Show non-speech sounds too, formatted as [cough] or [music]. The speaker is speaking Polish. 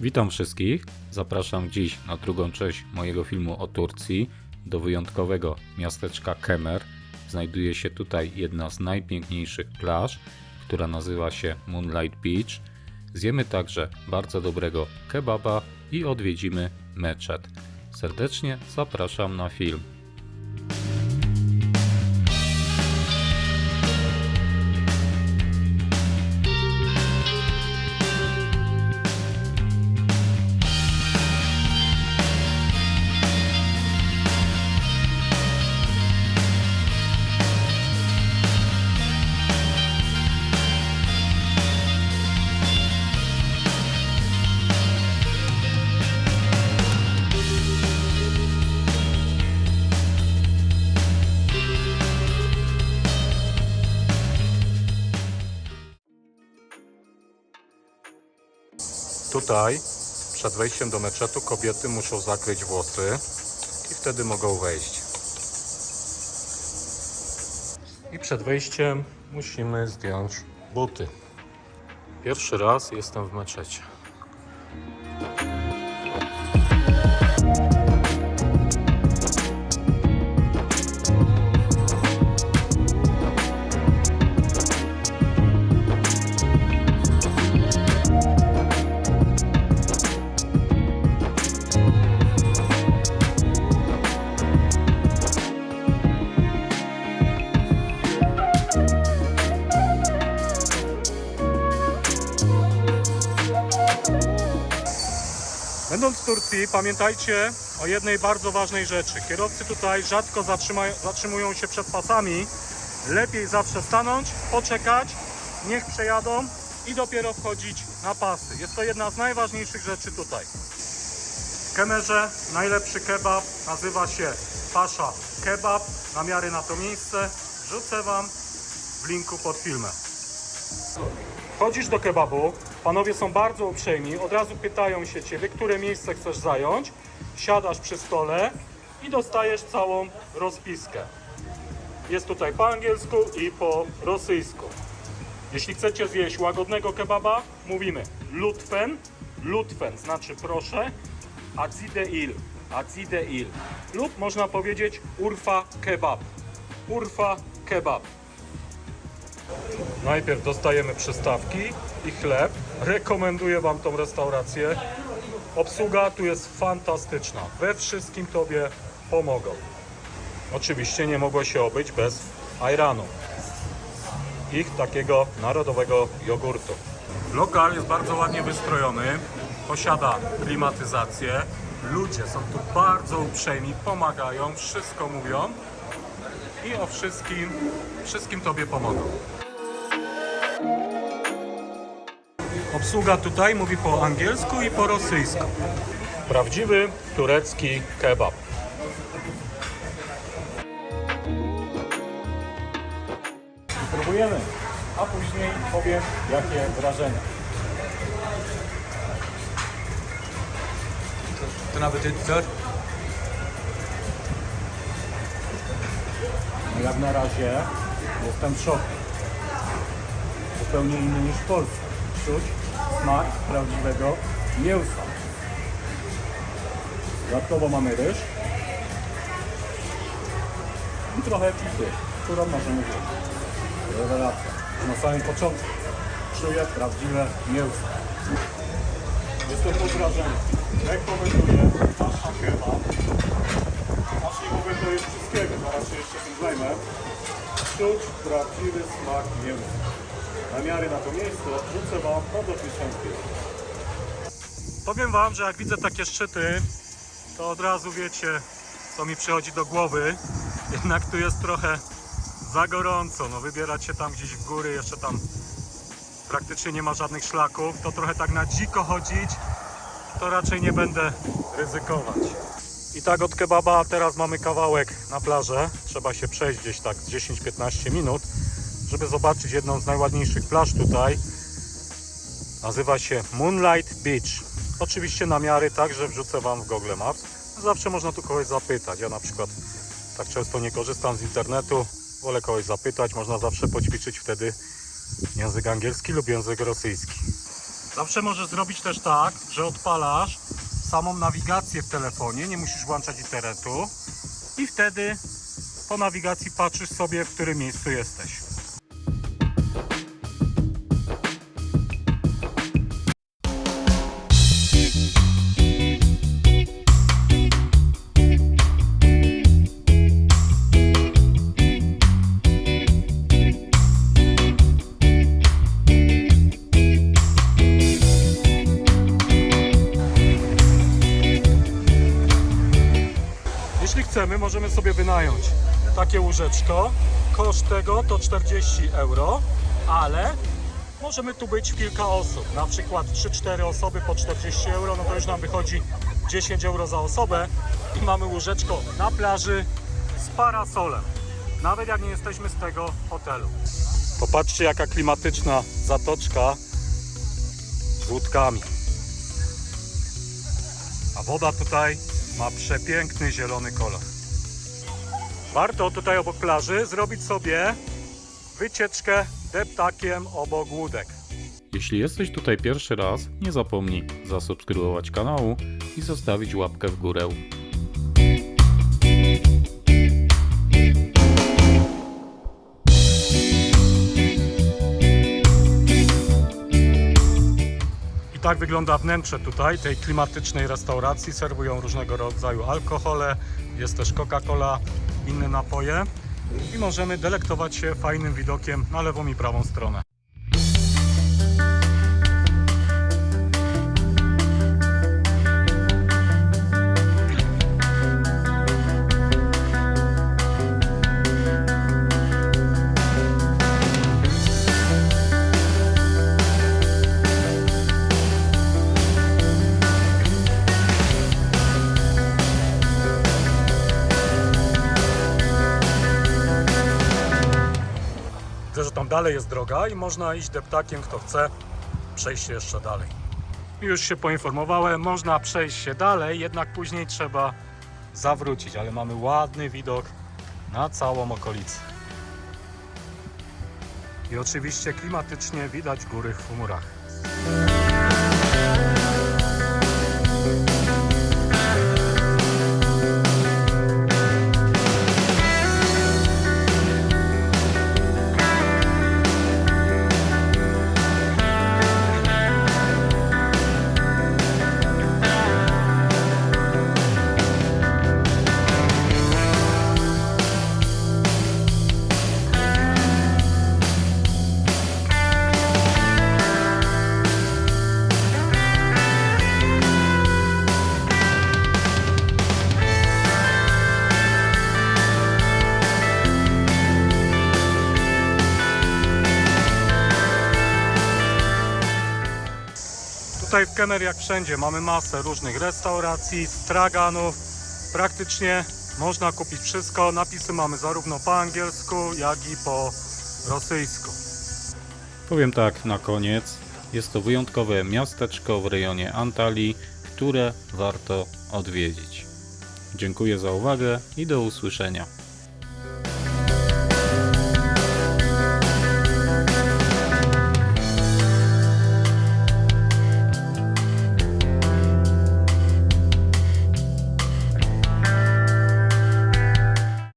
Witam wszystkich. Zapraszam dziś na drugą część mojego filmu o Turcji do wyjątkowego miasteczka Kemer. Znajduje się tutaj jedna z najpiękniejszych plaż, która nazywa się Moonlight Beach. Zjemy także bardzo dobrego kebaba i odwiedzimy meczet. Serdecznie zapraszam na film. Tutaj przed wejściem do meczetu kobiety muszą zakryć włosy i wtedy mogą wejść. I przed wejściem musimy zdjąć buty. Pierwszy raz jestem w meczecie. Będąc w Turcji, pamiętajcie o jednej bardzo ważnej rzeczy. Kierowcy tutaj rzadko zatrzymują się przed pasami. Lepiej zawsze stanąć, poczekać, niech przejadą i dopiero wchodzić na pasy. Jest to jedna z najważniejszych rzeczy tutaj. W Kemerze najlepszy kebab nazywa się Pasza Kebab. Namiary na to miejsce wrzucę Wam w linku pod filmem. Wchodzisz do kebabu, panowie są bardzo uprzejmi, od razu pytają się ciebie, które miejsce chcesz zająć, siadasz przy stole i dostajesz całą rozpiskę. Jest tutaj po angielsku i po rosyjsku. Jeśli chcecie zjeść łagodnego kebaba, mówimy lutfen, lutfen znaczy proszę, adzide il, adzide il. Lub można powiedzieć urfa kebab, urfa kebab. Najpierw dostajemy przystawki i chleb. Rekomenduję Wam tą restaurację. Obsługa tu jest fantastyczna. We wszystkim Tobie pomogą. Oczywiście nie mogło się obyć bez ajranu. Ich takiego narodowego jogurtu. Lokal jest bardzo ładnie wystrojony. Posiada klimatyzację. Ludzie są tu bardzo uprzejmi, pomagają, wszystko mówią i o wszystkim, wszystkim Tobie pomogą. Obsługa tutaj mówi po angielsku i po rosyjsku. Prawdziwy turecki kebab. Próbujemy, a później powiem jakie wrażenia. To nawet coś? No jak na razie jestem w szoku. Zupełnie inny niż w Polsce. Czuć smak prawdziwego mięsa. Dodatkowo mamy ryż i trochę pity, którą możemy zjeść. Rewelacja. Na samym początku czuję prawdziwe mięso. Jestem pod wrażeniem. Rekomenduję Pasza Kebab. Aż nie mogę dojeść wszystkiego, zaraz się jeszcze tym zajmę. Czuć prawdziwy smak mięsa. Namiary na to miejsce rzucę Wam filmu. Powiem Wam, że jak widzę takie szczyty, to od razu wiecie, co mi przychodzi do głowy. [laughs] Jednak tu jest trochę za gorąco. No, wybierać się tam gdzieś w góry, jeszcze tam praktycznie nie ma żadnych szlaków. To trochę tak na dziko chodzić, to raczej nie będę ryzykować. I tak od kebaba teraz mamy kawałek na plażę. Trzeba się przejść gdzieś tak z 10-15 minut, żeby zobaczyć jedną z najładniejszych plaż tutaj. Nazywa się Moonlight Beach. Oczywiście namiary także wrzucę Wam w Google Maps. Zawsze można tu kogoś zapytać. Ja na przykład tak często nie korzystam z internetu. Wolę kogoś zapytać. Można zawsze poćwiczyć wtedy język angielski lub język rosyjski. Zawsze możesz zrobić też tak, że odpalasz samą nawigację w telefonie, nie musisz włączać internetu i wtedy po nawigacji patrzysz sobie, w którym miejscu jesteś. Chcemy, możemy sobie wynająć takie łóżeczko. Koszt tego to 40 euro, ale możemy tu być kilka osób. Na przykład 3-4 osoby po 40 euro, no to już nam wychodzi 10 euro za osobę i mamy łóżeczko na plaży z parasolem. Nawet jak nie jesteśmy z tego hotelu. Popatrzcie jaka klimatyczna zatoczka z łódkami. A woda tutaj ma przepiękny zielony kolor. Warto tutaj obok plaży zrobić sobie wycieczkę deptakiem obok łódek. Jeśli jesteś tutaj pierwszy raz, nie zapomnij zasubskrybować kanału i zostawić łapkę w górę. Tak wygląda wnętrze tutaj, tej klimatycznej restauracji. Serwują różnego rodzaju alkohole, jest też Coca-Cola, inne napoje. I możemy delektować się fajnym widokiem na lewą i prawą stronę. Dalej jest droga i można iść deptakiem, kto chce przejść się jeszcze dalej. Już się poinformowałem, można przejść się dalej, jednak później trzeba zawrócić, ale mamy ładny widok na całą okolicę. I oczywiście klimatycznie widać góry w chmurach. Tutaj w Kemer jak wszędzie mamy masę różnych restauracji, straganów. Praktycznie można kupić wszystko. Napisy mamy zarówno po angielsku, jak i po rosyjsku. Powiem tak na koniec, jest to wyjątkowe miasteczko w rejonie Antalii, które warto odwiedzić. Dziękuję za uwagę i do usłyszenia.